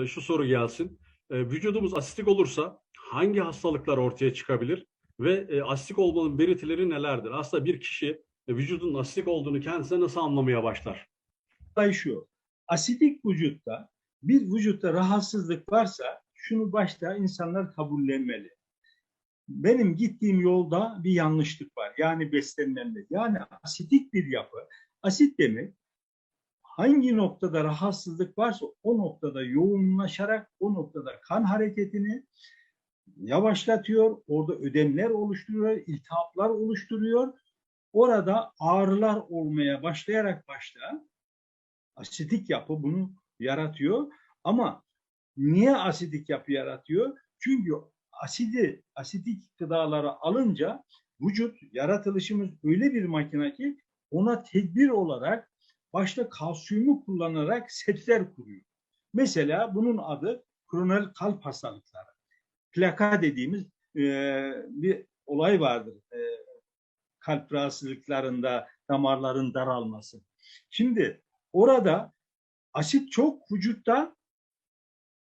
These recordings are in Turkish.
E, Şu soru gelsin. E, Vücudumuz asitik olursa hangi hastalıklar ortaya çıkabilir ve e, asitik olmanın belirtileri nelerdir? Aslında bir kişi e, vücudunun asitik olduğunu kendisine nasıl anlamaya başlar? olay şu. Asidik vücutta bir vücutta rahatsızlık varsa şunu başta insanlar kabullenmeli. Benim gittiğim yolda bir yanlışlık var. Yani beslenmemde. Yani asidik bir yapı. Asit demek hangi noktada rahatsızlık varsa o noktada yoğunlaşarak o noktada kan hareketini yavaşlatıyor. Orada ödemler oluşturuyor, iltihaplar oluşturuyor. Orada ağrılar olmaya başlayarak başta asidik yapı bunu yaratıyor. Ama niye asidik yapı yaratıyor? Çünkü asidi, asidik gıdaları alınca vücut yaratılışımız öyle bir makine ki ona tedbir olarak başta kalsiyumu kullanarak setler kuruyor. Mesela bunun adı kronal kalp hastalıkları. Plaka dediğimiz e, bir olay vardır. E, kalp rahatsızlıklarında damarların daralması. Şimdi orada asit çok vücutta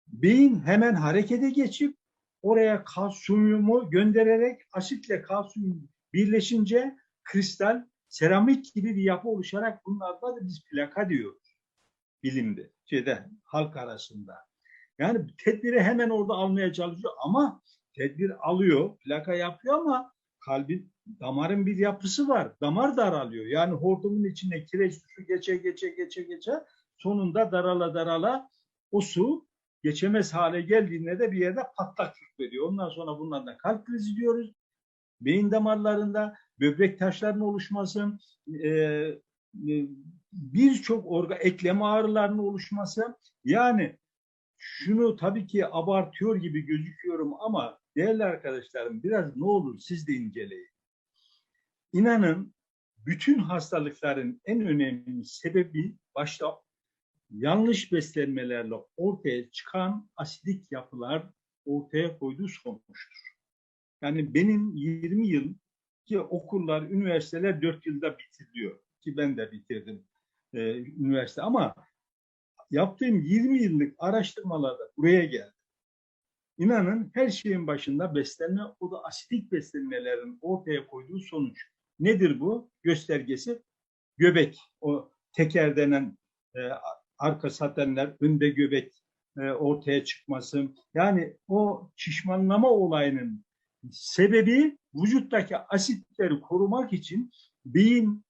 beyin hemen harekete geçip oraya kalsiyumu göndererek asitle kalsiyum birleşince kristal seramik gibi bir yapı oluşarak bunun adına da biz plaka diyoruz bilimde, şeyde halk arasında. Yani tedbiri hemen orada almaya çalışıyor ama tedbir alıyor, plaka yapıyor ama kalbin damarın bir yapısı var. Damar daralıyor. Yani hortumun içinde kireç su geçe geçe geçe geçe sonunda darala darala o su geçemez hale geldiğinde de bir yerde patlaklık veriyor. Ondan sonra bunlardan kalp krizi diyoruz. Beyin damarlarında böbrek taşlarının oluşması, e, e, birçok orga eklem ağrılarının oluşması. Yani şunu tabii ki abartıyor gibi gözüküyorum ama değerli arkadaşlarım biraz ne olur siz de inceleyin. İnanın bütün hastalıkların en önemli sebebi başta yanlış beslenmelerle ortaya çıkan asidik yapılar ortaya koyduğu sonuçtur. Yani benim 20 yıl ki okullar, üniversiteler 4 yılda bitiriliyor. Ki ben de bitirdim e, üniversite ama yaptığım 20 yıllık araştırmalarda buraya geldim. İnanın her şeyin başında beslenme, o da asidik beslenmelerin ortaya koyduğu sonuç. Nedir bu? Göstergesi göbek. O teker denen e, arka satenler, önde göbek e, ortaya çıkması. Yani o şişmanlama olayının sebebi vücuttaki asitleri korumak için beyin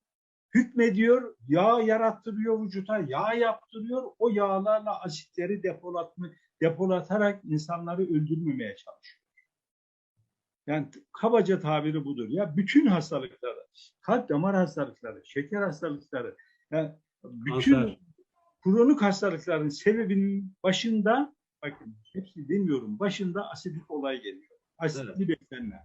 hükmediyor, yağ yarattırıyor vücuta, yağ yaptırıyor. O yağlarla asitleri depolatma, depolatarak insanları öldürmemeye çalışıyor. Yani kabaca tabiri budur. Ya bütün hastalıkları, kalp damar hastalıkları, şeker hastalıkları, yani bütün Kanser. kronik hastalıkların sebebinin başında bakın hepsi demiyorum başında asidik olay geliyor. Asitli beslenme.